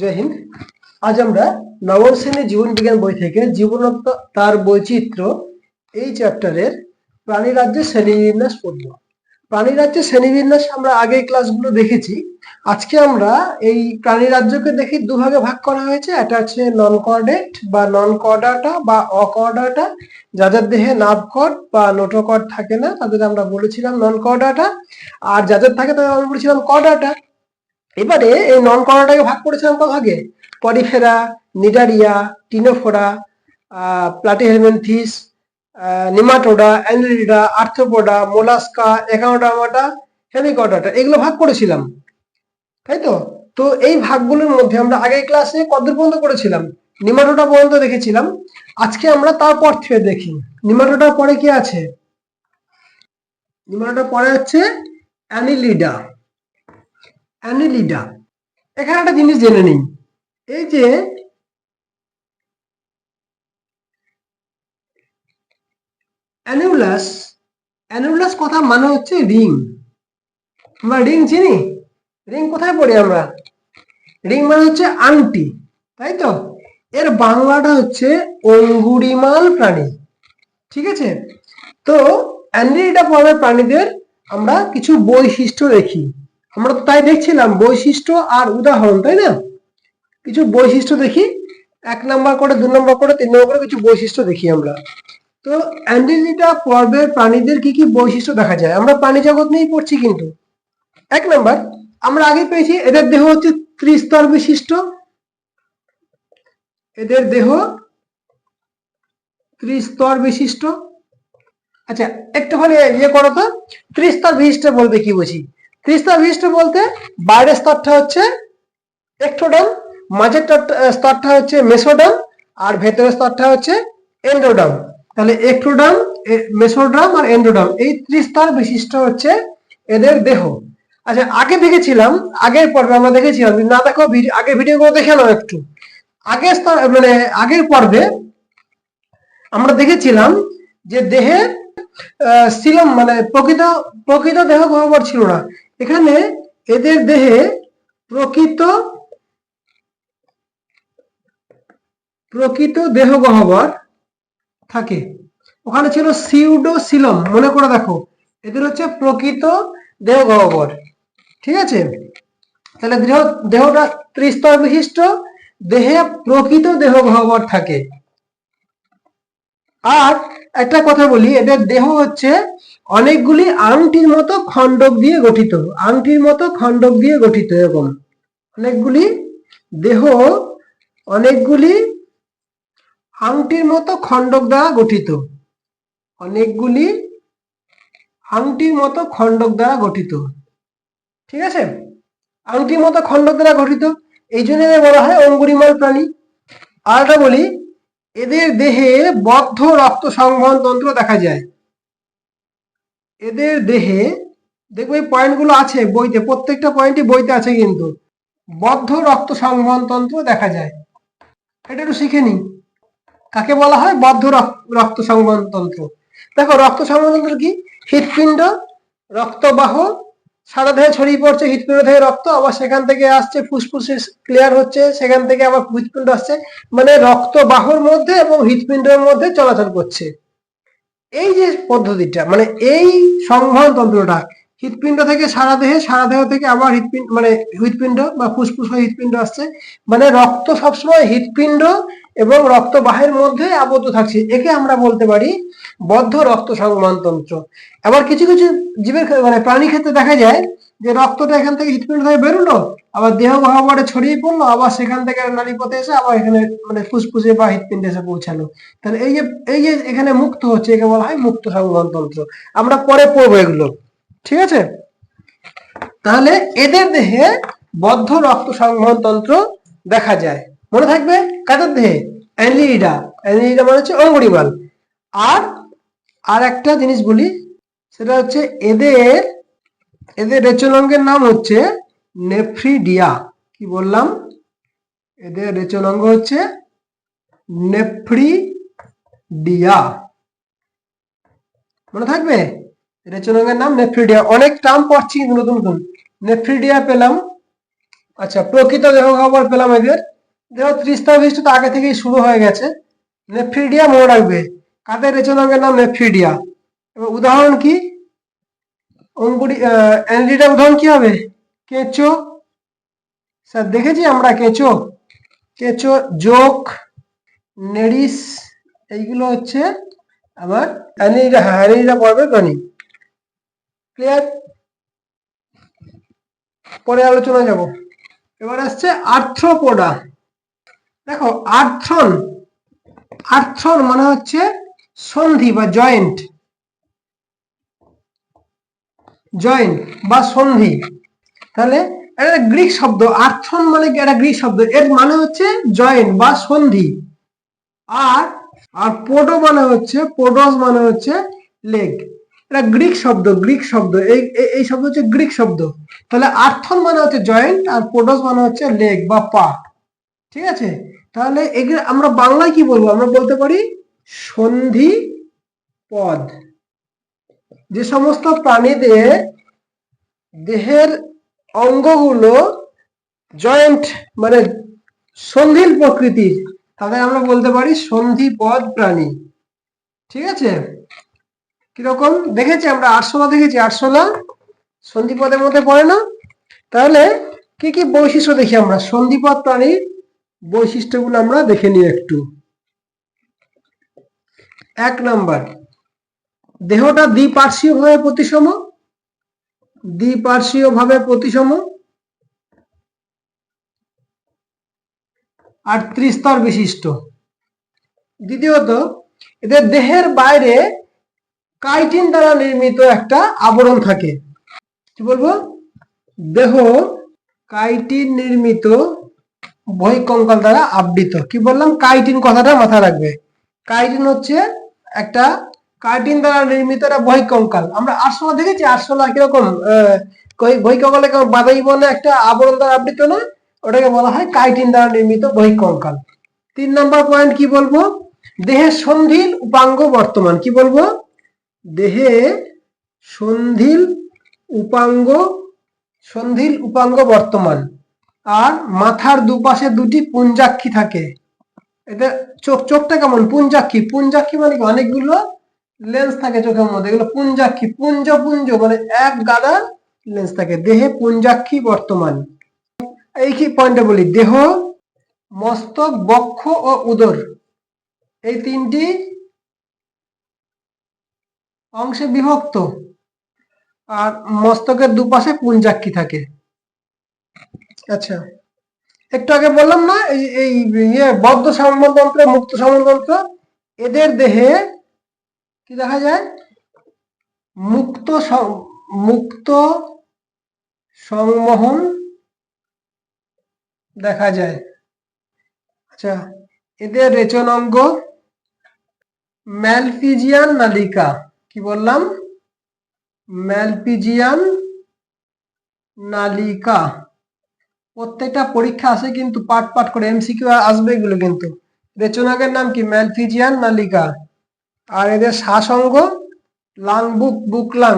জয় হিন্দ। আজ আমরা নবম শ্রেণির জীবন বিজ্ঞান বই থেকে জীবনত্ব তার বৈচিত্র্য এই চ্যাপ্টারের প্রাণী রাজ্যের শ্রেণীবিন্যাস পড়ব। প্রাণী রাজ্যের শ্রেণীবিন্যাস আমরা আগের ক্লাসগুলো দেখেছি। আজকে আমরা এই প্রাণী রাজ্যকে দেখি দুভাগে ভাগ করা হয়েছে। এটা হচ্ছে নন কর্ডেট বা নন কর্ডাটা বা অকর্ডাটা যাদের দেহে নাভকট বা নোটোকট থাকে না, তাদের আমরা বলেছিলাম নন কর্ডাটা আর যাদের থাকে তাদের আমরা বলেছিলাম কর্ডাটা এবারে এই নন করোনাটাকে ভাগ করেছিলাম ক ভাগে Porifera, Cnidaria, Ctenophora Platyhelminthes Nematoda Annelida Arthropoda Mollusca Echinodermata Hemichordata এগুলো ভাগ করেছিলাম। তাই তো? তো এই ভাগগুলোর মধ্যে আমরা আগের ক্লাসে কত পর্যন্ত করেছিলাম। নিমাটোটা পর্যন্ত দেখেছিলাম। আজকে আমরা তারপর থেকে দেখি। নিমাটোটার পরে কি আছে? নিমাটোটার পরে হচ্ছে অ্যানিলিডা। অ্যানিলিডা এখানে একটা জিনিস জেনে নিই। এই যে অ্যানুলাস অ্যানুলাস কথা মানে হচ্ছে রিং আমরা রিং চিনি? রিং কোথায় পড়ি আমরা? রিং মানে হচ্ছে আংটি, তাই তো? এর বাংলাটা হচ্ছে অঙ্গুরিমাল প্রাণী। ঠিক আছে? তো অ্যান্ড্রিটা পর্বের প্রাণীদের, আমরা কিছু বৈশিষ্ট্য দেখি। আমরা তো তাই দেখছিলাম, বৈশিষ্ট্য আর উদাহরণ, তাই না? কিছু বৈশিষ্ট্য দেখি, এক নাম্বার করে, দু নম্বর করে, তিন নম্বর করে কিছু বৈশিষ্ট্য দেখি আমরা। তো অ্যান্ডিলিটা পর্বের প্রাণীদের কি কি বৈশিষ্ট্য দেখা যায়? আমরা প্রাণী জগৎ নিয়েই পড়ছি কিন্তু। এক নাম্বার, আমরা আগে পেয়েছি, এদের দেহ হচ্ছে ত্রিস্তর বিশিষ্ট। এদের দেহ ত্রিস্তর বিশিষ্ট। আচ্ছা একটু একটুখানি ইয়ে করো তো। ত্রিস্তর বিশিষ্ট বলতে কি বুঝি? ত্রিস্তর বিশিষ্ট বলতে বাইরের স্তরটা হচ্ছে একটোডাম মাঝের স্তরটা- হচ্ছে মেসোডাম আর ভেতরের স্তরটা হচ্ছে এন্ডোডাম তাহলে একটোডাম মেসোডাম আর এন্ডোডাম এই ত্রিস্তর বিশিষ্ট হচ্ছে এদের দেহ। আচ্ছা আগে দেখেছিলাম আগের পর্বে আমরা দেখেছিলাম না দেখো ভিডিও আগের ভিডিওগুলো দেখে নাও একটু। আগের স্তর মানে আগের পর্বে আমরা দেখেছিলাম যে দেহে আহ, সিলম মানে প্রকৃত প্রকৃত দেহ গহ্বর ছিল না। এখানে এদের দেহে প্রকৃত প্রকৃত দেহ গহ্বর থাকে। ওখানে ছিল সিউডো সিলম মনে করে দেখো। এদের হচ্ছে প্রকৃত দেহ গহ্বর। ঠিক আছে? তাহলে দেহ, দেহটা ত্রিস্তর বিশিষ্ট, দেহে প্রকৃত দেহ গহ্বর থাকে। আর একটা কথা বলি, এদের দেহ হচ্ছে অনেকগুলি আংটির মতো খণ্ডক দিয়ে গঠিত, আংটির মতো খণ্ডক দিয়ে গঠিত এরকম। অনেকগুলি দেহ, অনেকগুলি আংটির মতো খণ্ডক দ্বারা গঠিত। অনেকগুলি আংটির মতো খণ্ডক দ্বারা গঠিত। ঠিক আছে? আংটির মতো খণ্ডক দ্বারা গঠিত। এই জন্য বলা হয় অঙ্গুরিমাল প্রাণী। আর একটা বলি, এদের দেহে বদ্ধ রক্ত সংবহন তন্ত্র দেখা যায়। এদের দেহে দেখবে এই পয়েন্টগুলো আছে বইতে, প্রত্যেকটা পয়েন্টই বইতে আছে কিন্তু। বদ্ধ রক্ত সংবহন তন্ত্র দেখা যায়। এটা একটু শিখে নিই। কাকে বলা হয়? বদ্ধ রক- রক্ত সংবহন তন্ত্র। দেখো, রক্ত সংবহন তন্ত্র কি? হৃৎপিণ্ড, রক্তবাহ, সারা দেহে ছড়িয়ে পড়ছে, হৃৎপিণ্ড থেকে রক্ত, আবার সেখান থেকে আসছে, ফুসফুসে ক্লিয়ার হচ্ছে, সেখান থেকে আবার হৃৎপিণ্ড আসছে। মানে রক্তবাহর মধ্যে এবং হৃৎপিণ্ডের মধ্যে চলাচল করছে। এই যে পদ্ধতিটা মানে এই সংবহন তন্ত্রটা, হৃৎপিণ্ড থেকে সারা দেহে, সারা দেহ থেকে আবার হৃৎপিণ্ড মানে হৃৎপিণ্ড বা ফুসফুস হয়ে হৃৎপিণ্ড আসছে। মানে রক্ত সবসময় হৃৎপিণ্ড এবং রক্তবাহের মধ্যে আবদ্ধ থাকছে। একে আমরা বলতে পারি বদ্ধ রক্ত সংবহন তন্ত্র। আবার কিছু কিছু জীবের মানে প্রাণী ক্ষেত্রে দেখা যায় যে রক্তটা এখান থেকে হৃৎপিণ্ড থেকে বেরোলো? আবার দেহ গহ্বরে ছড়িয়ে পড়ল, আবার সেখান থেকে নালীপথে এসে আবার এখানে মানে ফুসফুসে বা হৃৎপিণ্ডে এসে পৌঁছালো। তাহলে এই যে এই যে এখানে মুক্ত হচ্ছে, একে বলা হয় মুক্ত সংবহন তন্ত্র আমরা পরে পড়ব এগুলো, ঠিক আছে? তাহলে এদের দেহে বদ্ধ রক্ত সংবহন তন্ত্র দেখা যায়। মনে থাকবে? কাদের দেহে? অ্যানিলিডা অ্যানিলিডা মানে হচ্ছে অঙ্গুরিমাল আর আর একটা জিনিস বলি সেটা হচ্ছে এদের এদের রেচনাঙ্গের নাম হচ্ছে নেফ্রিডিয়া। কি বললাম? এদের রেচনাঙ্গ হচ্ছে নেফ্রিডিয়া। মনে থাকবে? রেচনাঙ্গের নাম নেফ্রিডিয়া। অনেক টার্ম পড়ছি নতুন নতুন। নেফ্রিডিয়া পেলাম। আচ্ছা প্রকৃত দেহ খবর পেলাম এদের। দেহ ত্রিস্তর বিশিষ্ট তো আগে থেকেই শুরু হয়ে গেছে। নেফ্রিডিয়া মনে রাখবে। কাদের রেচনাঙ্গের নাম নেফ্রিডিয়া? এবার উদাহরণ কি? অঙ্কুরি অ্যানরিটার উদাহরণ কি হবে? কেঁচো। স্যার, দেখেছি আমরা কেঁচো। কেঁচো যোগ নেড়িস এইগুলো হচ্ছে আবার অ্যানিরা হ্যাঁ অ্যানিরা পড়বে প্রাণী ক্লিয়ার? পরে আলোচনা যাব। এবার আসছে আর্থ্রোপোডা। দেখো, আর্থ্রন আর্থ্রন মানে হচ্ছে সন্ধি বা জয়েন্ট। জয়েন্ট বা সন্ধি। তাহলে এটা গ্রিক শব্দ আর্থন মানে কি? একটা গ্রিক শব্দ। এর মানে হচ্ছে জয়েন্ট বা সন্ধি। আর আর পোডো মানে হচ্ছে, পোডোস মানে হচ্ছে লেগ। এটা গ্রিক শব্দ গ্রিক শব্দ। এই- এই শব্দ হচ্ছে গ্রিক শব্দ। তাহলে আর্থন মানে হচ্ছে জয়েন্ট আর পোডোস মানে হচ্ছে লেগ বা পা। ঠিক আছে? তাহলে এগুলো আমরা বাংলায় কি বলব? আমরা বলতে পারি সন্ধি পদ। যে সমস্ত প্রাণীদের দেহের অঙ্গগুলো জয়েন্ট মানে সন্ধিল প্রকৃতির তাদের আমরা বলতে পারি সন্ধিপদ প্রাণী। ঠিক আছে? কীরকম? দেখেছি, আমরা আরশোলা দেখেছি, আরশোলা সন্ধিপদের মধ্যে পড়ে না? তাহলে কি কি বৈশিষ্ট্য দেখি আমরা? সন্ধিপদ প্রাণীর বৈশিষ্ট্যগুলো আমরা দেখে নিই একটু। এক নাম্বার দেহটা দ্বিপার্শ্বীয় ভাবে প্রতিসম, দ্বিপার্শ্বীয় ভাবে প্রতিসম, আর ত্রিস্তর বিশিষ্ট। দ্বিতীয়ত, এদের দেহের বাইরে কাইটিন দ্বারা নির্মিত একটা আবরণ থাকে। কি বলব? দেহ কাইটিন নির্মিত বহিকঙ্কাল দ্বারা আবৃত। কি বললাম? কাইটিন কথাটা মাথায় রাখবে। কাইটিন হচ্ছে একটা কাইটিন দ্বারা নির্মিত একটা বহিকঙ্কাল। আমরা আরশোলা দেখেছি, আরশোলা কীরকম বহিকঙ্কালে বাদাই বনে একটা আবরণ দ্বারা আবৃত না? ওটাকে বলা হয় কাইটিন দ্বারা নির্মিত বহিকঙ্কাল। তিন নম্বর পয়েন্ট কি বলব? দেহের সন্ধিল উপাঙ্গ বর্তমান, কি বলব? দেহে সন্ধিল উপাঙ্গ সন্ধিল উপাঙ্গ বর্তমান। আর মাথার দুপাশে দুটি পুঞ্জাক্ষী থাকে। এদের চোখ, চোখটা কেমন? পুঞ্জাক্ষী। পুঞ্জাক্ষী মানে অনেকগুলো লেন্স থাকে চোখের মধ্যে। এগুলো পুঞ্জাক্ষী। পুঞ্জ পুঞ্জ মানে এক গাদা লেন্স থাকে। দেহে পুঞ্জাক্ষী বর্তমান। এই কি পয়েন্টে বলি? দেহ, মস্তক, বক্ষ ও উদর। এই তিনটি অংশে বিভক্ত। আর মস্তকের দুপাশে পুঞ্জাক্ষী থাকে। আচ্ছা। একটু আগে বললাম না এই ইয়ে বদ্ধ সামলতন্ত্র, মুক্ত সামলতন্ত্র, এদের দেহে কি দেখা যায়? মুক্ত মুক্ত সংমোহন দেখা যায়। আচ্ছা এদের রেচন অঙ্গ ম্যালফিজিয়ান নালিকা। কি বললাম? ম্যালপিজিয়ান নালিকা। প্রত্যেকটা পরীক্ষা আসে কিন্তু পাট পাট করে এমসিকিউ আসবে এগুলো কিন্তু। রেচনাগের নাম কি? ম্যালফিজিয়ান নালিকা। আর এদের শ্বাসঙ্গ লাং বুক বুক লাং।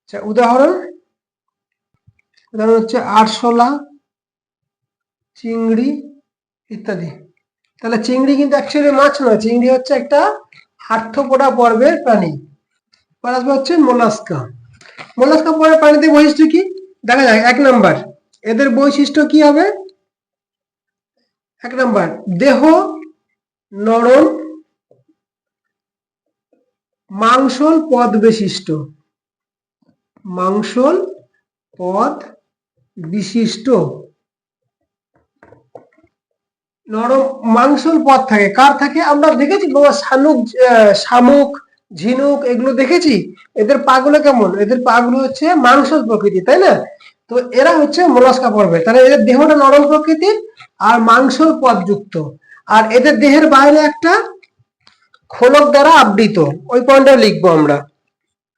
আচ্ছা উদাহরণ? উদাহরণ হচ্ছে আরশোলা, চিংড়ি ইত্যাদি। তাহলে চিংড়ি কিন্তু অ্যাকচুয়ালি মাছ নয়, চিংড়ি হচ্ছে একটা আর্থপোডা পর্বের প্রাণী। হচ্ছে মোলাস্কা। মোলাস্কা পর্বের প্রাণীদের বৈশিষ্ট্য কি? দেখা যায় এক নাম্বার, এদের বৈশিষ্ট্য কি হবে? এক নাম্বার, দেহ নরম মাংসল পদ বিশিষ্ট। মাংসল পদ বিশিষ্ট। নরম মাংসল পদ থাকে। কার থাকে? আমরা দেখেছি শানুক শামুক, ঝিনুক, এগুলো দেখেছি? এদের পাগুলো কেমন? এদের পাগুলো হচ্ছে মাংসল প্রকৃতি তাই না? তো এরা হচ্ছে মোলাস্কা পর্বে তাহলে এদের দেহটা নরম প্রকৃতির আর মাংসল পদযুক্ত। আর এদের দেহের বাইরে একটা খোলক দ্বারা আবৃত। ওই পয়েন্টটা লিখব আমরা।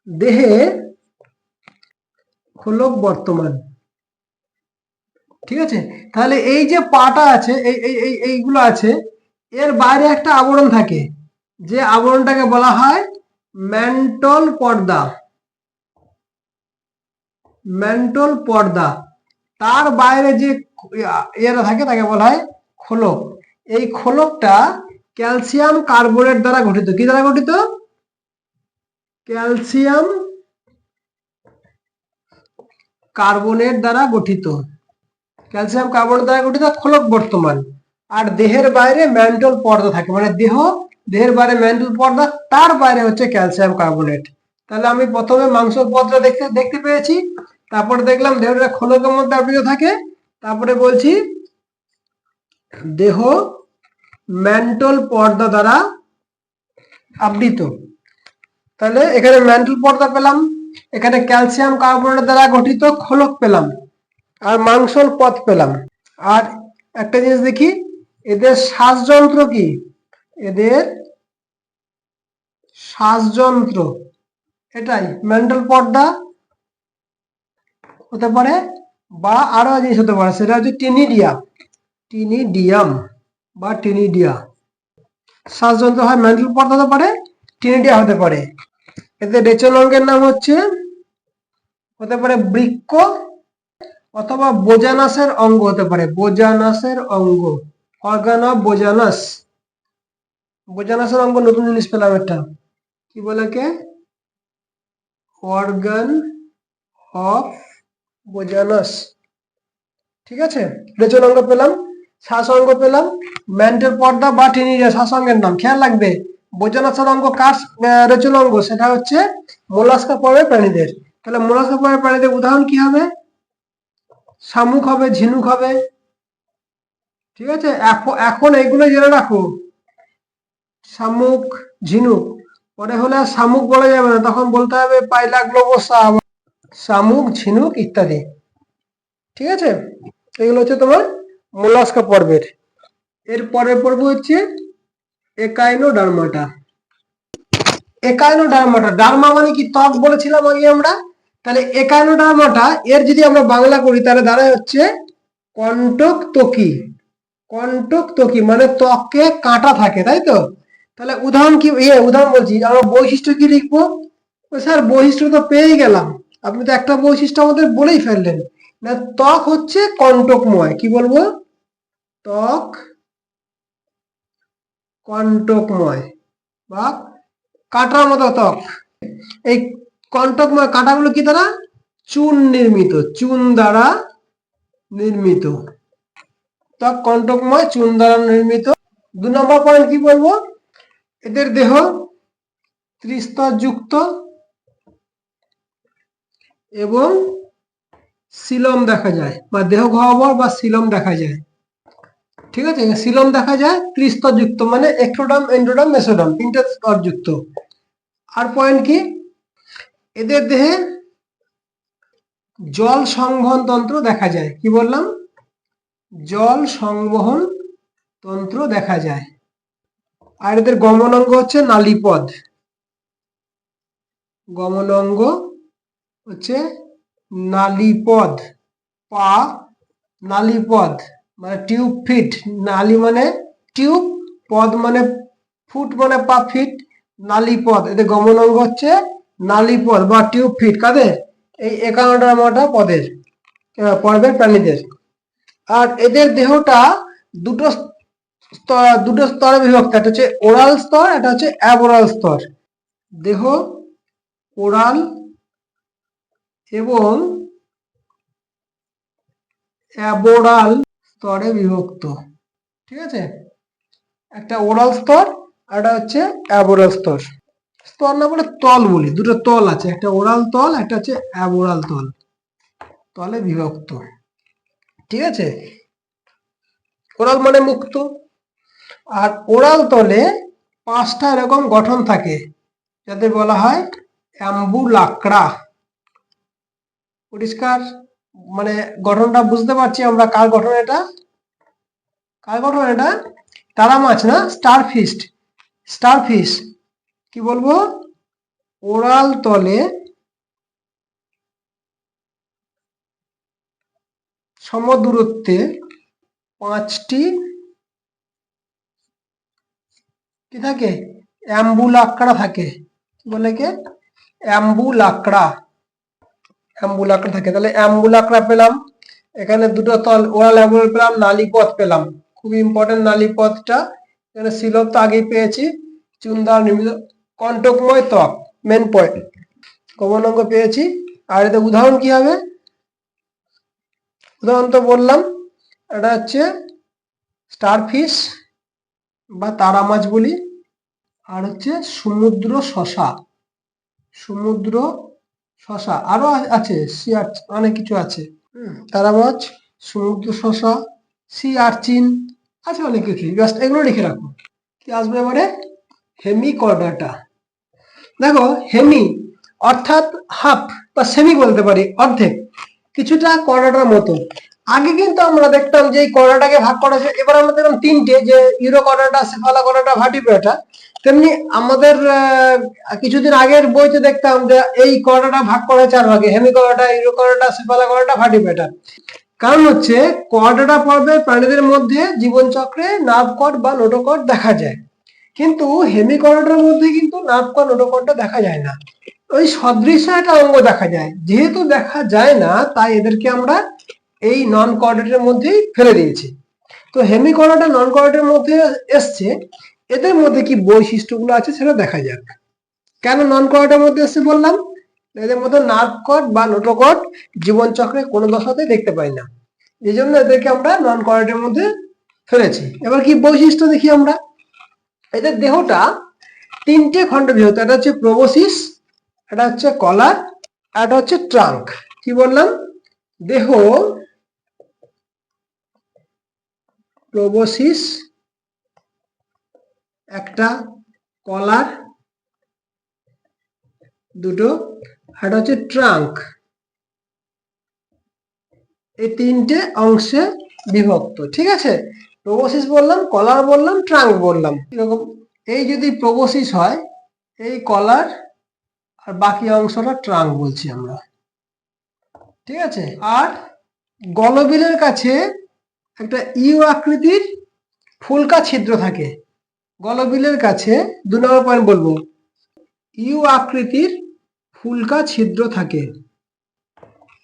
দেহে খোলক বর্তমান। ঠিক আছে? তাহলে এই যে পাটা আছে, এই এই এই, এইগুলো আছে, এর বাইরে একটা আবরণ থাকে, যে আবরণটাকে বলা হয় ম্যান্টল পর্দা। ম্যান্টল পর্দা। তার বাইরে যে ইয়েরা থাকে, তাকে বলা হয় খোলক। এই খোলকটা ক্যালসিয়াম কার্বনেট দ্বারা গঠিত। কি দ্বারা গঠিত? ক্যালসিয়াম কার্বনেট দ্বারা গঠিত। ক্যালসিয়াম কার্বনেট দ্বারা গঠিত খোলক বর্তমান। আর দেহের বাইরে ম্যান্টল পর্দা থাকে। মানে দেহ, দেহের বাইরে ম্যান্টল পর্দা, তার বাইরে হচ্ছে ক্যালসিয়াম কার্বনেট। তাহলে আমি প্রথমে মাংস পর্দা দেখতে দেখতে পেয়েছি। তারপরে দেখলাম দেহটা খোলকের মধ্যে আবৃত থাকে। তারপরে বলছি, দেহ ম্যান্টল পর্দা দ্বারা আবৃত। তাহলে এখানে ম্যান্টল পর্দা পেলাম, এখানে ক্যালসিয়াম কার্বনেট দ্বারা গঠিত খোলক পেলাম, আর মাংসল পথ পেলাম। আর একটা জিনিস দেখি, এদের শ্বাসযন্ত্র কি? এদের শ্বাসযন্ত্র, এটাই মেন্টাল পর্দা হতে পারে, বা আরও জিনিস হতে পারে, সেটা হচ্ছে টিনিডিয়া টিনিডিয়াম। বা টিনিডিয়া। শ্বাসযন্ত্র হয় মেন্টাল পর্দা হতে পারে, টিনিডিয়া হতে পারে। এতে রেচন অঙ্গের নাম হচ্ছে, হতে পারে বৃক্ক অথবা বোজানাসের অঙ্গ হতে পারে। বোজানাসের অঙ্গ, অর্গান অফ বোজানাস। বোজানাসের অঙ্গ নতুন জিনিস পেলাম একটা। কি বলে কে অর্গান অফ বোজানাস। ঠিক আছে? রেচন অঙ্গ পেলাম। শ্বাস অঙ্গ পেলাম ম্যান্টের পর্দা বা টিনিরিয়া শ্বাস অঙ্গের নাম, খেয়াল রাখবে। বোজানাসের অঙ্গ কার রেচন অঙ্গ? সেটা হচ্ছে মোলাস্কা পর্বের প্রাণীদের। তাহলে মোলাস্কা পর্বের প্রাণীদের উদাহরণ কি হবে? শামুক হবে, ঝিনুক হবে। ঠিক আছে? এখন এখন এইগুলো জেনে রাখো। শামুক, ঝিনুক। পরে হলে আর শামুক বলা যাবে না, তখন বলতে হবে পাইলা গ্লোবোসা শামুক, ঝিনুক ইত্যাদি। ঠিক আছে? এগুলো হচ্ছে তোমার মোলাস্কা পর্বের। এর পরের পর্ব হচ্ছে একাইনো ডার্মাটা একাইনো ডার্মাটা ডার্মা মানে কি ত্বক বলেছিলাম আগে আমরা? তাহলে একাইনো ডার্মাটা এর যদি আমরা বাংলা করি, তাহলে দাঁড়ায় হচ্ছে কন্টক তকি কন্টক তকি মানে ত্বকে কাঁটা থাকে, তাই তো? তাহলে উদাহরণ কি ইয়ে উদাহরণ বলছি, আমরা বৈশিষ্ট্য কি লিখব? স্যার, বৈশিষ্ট্য তো পেয়েই গেলাম। আপনি তো একটা বৈশিষ্ট্য আমাদের বলেই ফেললেন। না, ত্বক হচ্ছে কন্টকময় কি বলব? ত্বক কন্টকময় বা কাঁটার মতো ত্বক। এই কন্টকময় কাঁটাগুলো কি দ্বারা? চুন নির্মিত, চুন দ্বারা নির্মিত। ত্বক কন্টকময় চুন দ্বারা নির্মিত। দু নম্বর পয়েন্ট কি বলব? এদের দেহ ত্রিস্তর যুক্ত এবং সিলম দেখা যায়, বা দেহ গহ্বর বা সিলম দেখা যায়। ঠিক আছে? সিলম দেখা যায় ত্রিস্তর যুক্ত মানে এক্টোডাম এন্ডোডাম মেসোডাম তিনটে স্তর যুক্ত আর পয়েন্ট কি? এদের দেহে জল সংবহন তন্ত্র দেখা যায়। কি বললাম? জল সংবহন তন্ত্র দেখা যায়। আর এদের গমনাঙ্গ হচ্ছে নালীপদ। গমনাঙ্গ হচ্ছে নালীপদ, পা, নালীপদ মানে টিউব ফিট নালী মানে টিউব পদ মানে ফুট মানে পা ফিট নালীপদ এদের গমনাঙ্গ হচ্ছে নালীপদ বা টিউব ফিট কাদের? এই একান্নটা পদের পর্বের প্রাণীদের। আর এদের দেহটা দুটো দুটো স্তরে বিভক্ত, একটা হচ্ছে ওরাল স্তর, একটা হচ্ছে অ্যাবোরাল স্তর। দেহ ওরাল এবং অ্যাবোরাল স্তরে বিভক্ত, ঠিক আছে? একটা ওরাল স্তর আর একটা হচ্ছে অ্যাবোরাল স্তর। স্তর না বলে তল বলি, দুটো তল আছে, একটা ওরাল তল, একটা হচ্ছে অ্যাবোরাল তল। তলে বিভক্ত, ঠিক আছে? ওরাল মানে মুক্ত। আর ওরাল তলে পাঁচটা এরকম গঠন থাকে যাতে বলা হয় অ্যাম্বুলাক্রা পরিষ্কার মানে গঠনটা বুঝতে পারছি আমরা কার গঠন এটা? কার গঠন এটা? তারা মাছ না? স্টার ফিস্ট স্টার ফিশ কি বলব? ওরাল তলে সমদূরত্বে পাঁচটি কি থাকে? অ্যাম্বুলাকড়া থাকে। কি বলে কে অ্যাম্বুলাকড়া অ্যাম্বুলাকড়া থাকে। তাহলে অ্যাম্বুলাকড়া পেলাম। এখানে দুটো তল ওরাল অ্যাবল পেলাম নালী পথ পেলাম। খুব ইম্পর্টেন্ট নালী পথটা এখানে শিলব তো আগেই পেয়েছি। চুনদার নির্মিত, কণ্টকময় ত্বক মেন পয়েন্ট কমন অঙ্ক পেয়েছি। আর এতে উদাহরণ কি হবে? উদাহরণ তো বললাম। এটা হচ্ছে স্টার স্টারফিশ বা তারা মাছ বলি। আর হচ্ছে সমুদ্র শশা। সমুদ্র শশা আরও আছে, সি অনেক কিছু আছে। তারা মাছ সমুদ্র শশা, সি আর্চিন আছে অনেক কিছু। জাস্ট এগুলো লিখে রাখো। কি আসবে এবারে? হেমি কর্ডাটা দেখো, হেমি অর্থাৎ হাফ বা সেমি বলতে পারি, অর্ধেক। কিছুটা কর্ডাটার মতো। আগে কিন্তু আমরা দেখতাম যে এই কর্ডাটাকে ভাগ করা এবার আমরা দেখলাম তিনটে, যে ইউরো কর্ডাটা সেফালা কর্ডাটা ভাটিব্রেটা তেমনি আমাদের কিছুদিন আগের বইতে দেখতাম যে এই কর্ডাটা ভাগ করা চার ভাগে, Hemichordata Urochordata Chordata Cephalochordata Vertebrata কারণ হচ্ছে কর্ডাটা পর্বে প্রাণীদের মধ্যে জীবনচক্রে নার্ভ কর্ড বা নোটোকর্ড দেখা যায়। কিন্তু হেমিকর্ডের মধ্যে কিন্তু নার্ভ কর্ড নোটোকর্ডটা দেখা যায় না। ওই সদৃশ একটা অঙ্গ দেখা যায়। যেহেতু দেখা যায় না, তাই এদেরকে আমরা এই নন কর্ডেটের মধ্যেই ফেলে দিয়েছি। তো হেমিকর্ডটা নন কর্ডেটের মধ্যে এসছে এদের মধ্যে কি বৈশিষ্ট্যগুলো আছে সেটা দেখা যাক। কেন নন কর্ডেটের মধ্যে এসছে বললাম? এদের মধ্যে নার্ভ কর্ড বা নোটোকর্ড জীবনচক্রে কোনো দশাতে দেখতে পাই না। এই জন্য এদেরকে আমরা নন কর্ডেটের মধ্যে ফেলেছি। এবার কি বৈশিষ্ট্য দেখি আমরা? এদের দেহটা তিনটে খণ্ড বিভক্ত। এটা হচ্ছে প্রবোসিস এটা হচ্ছে কলার এটা হচ্ছে ট্রাঙ্ক কি বললাম? দেহ প্রবোসিস একটা, কলার, দুটো এটা হচ্ছে ট্রাঙ্ক। এই তিনটে অংশে বিভক্ত, ঠিক আছে? প্রবোসিস বললাম, কলার বললাম, ট্রাঙ্ক বললাম। এরকম, এই যদি প্রবোসিস হয়, এই কলার আর বাকি অংশটা ট্রাঙ্ক বলছি আমরা। ঠিক আছে? আর গলবিলের কাছে একটা ইউ আকৃতির ফুলকা ছিদ্র থাকে। গলবিলের কাছে দু নম্বর পয়েন্ট বলব। ইউ আকৃতির ফুলকা ছিদ্র থাকে।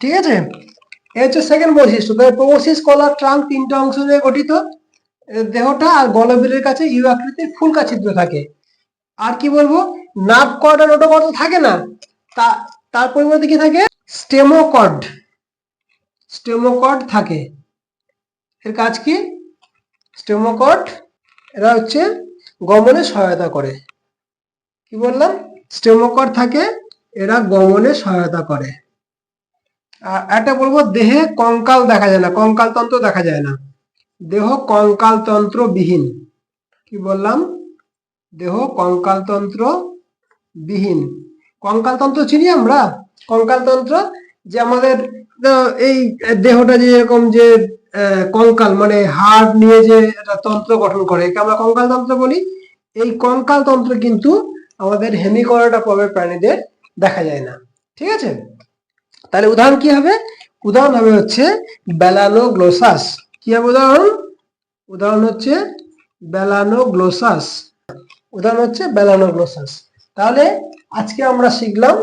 ঠিক আছে? এই হচ্ছে সেকেন্ড বৈশিষ্ট্য তাই প্রবোসিস কলার ট্রাঙ্ক তিনটা অংশ নিয়ে গঠিত। দেহটা আর গলবিলের কাছে ইউ আকৃতির ফুলকা ছিদ্র থাকে। আর কি বলব? নাভ কর্ড আর ওটোকর্ড তো থাকে না। তা, তার পরিবর্তে কি থাকে? স্টেমোকর্ড। স্টেমোকর্ড থাকে। এর কাজ কি? স্টেমোকর্ড, এরা হচ্ছে গমনে সহায়তা করে। কি বললাম? স্টেমোকর্ড থাকে, এরা গমনে সহায়তা করে। আর একটা বলব, দেহে কঙ্কাল দেখা যায় না কঙ্কাল তন্ত্র দেখা যায় না। দেহ কঙ্কাল তন্ত্র বিহীন কি বললাম? দেহ কঙ্কালতন্ত্র বিহীন কঙ্কালতন্ত্র চিনি আমরা? কঙ্কালতন্ত্র যে আমাদের এই দেহটা যে এরকম যে কঙ্কাল মানে হাড় নিয়ে যে একটা তন্ত্র গঠন করে, একে আমরা কঙ্কাল তন্ত্র বলি। এই কঙ্কাল তন্ত্র কিন্তু আমাদের হেমিকরাটা পর্বের প্রাণীদের দেখা যায় না। ঠিক আছে? তাহলে উদাহরণ কি হবে? উদাহরণ হবে হচ্ছে বেলানোগ্লোসাস কি হবে উদাহরণ? উদাহরণ হচ্ছে বেলানোগ্লোসাস উদাহরণ হচ্ছে বেলানোগ্লোসাস তাহলে আজকে আমরা শিখলাম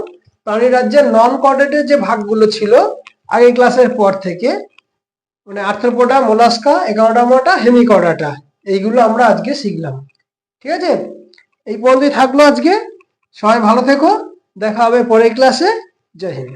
প্রাণী রাজ্যের নন কর্ডেটের যে ভাগগুলো ছিল আগে ক্লাসের পর থেকে মানে আর্থ্রোপোডা, মোলাস্কা, এগারোটা মোটা হেমিকোডাটা এইগুলো আমরা আজকে শিখলাম। ঠিক আছে? এই পর্যন্তই থাকল আজকে। সবাই ভালো থেকো। দেখা হবে পরের ক্লাসে জয় হিন্দ।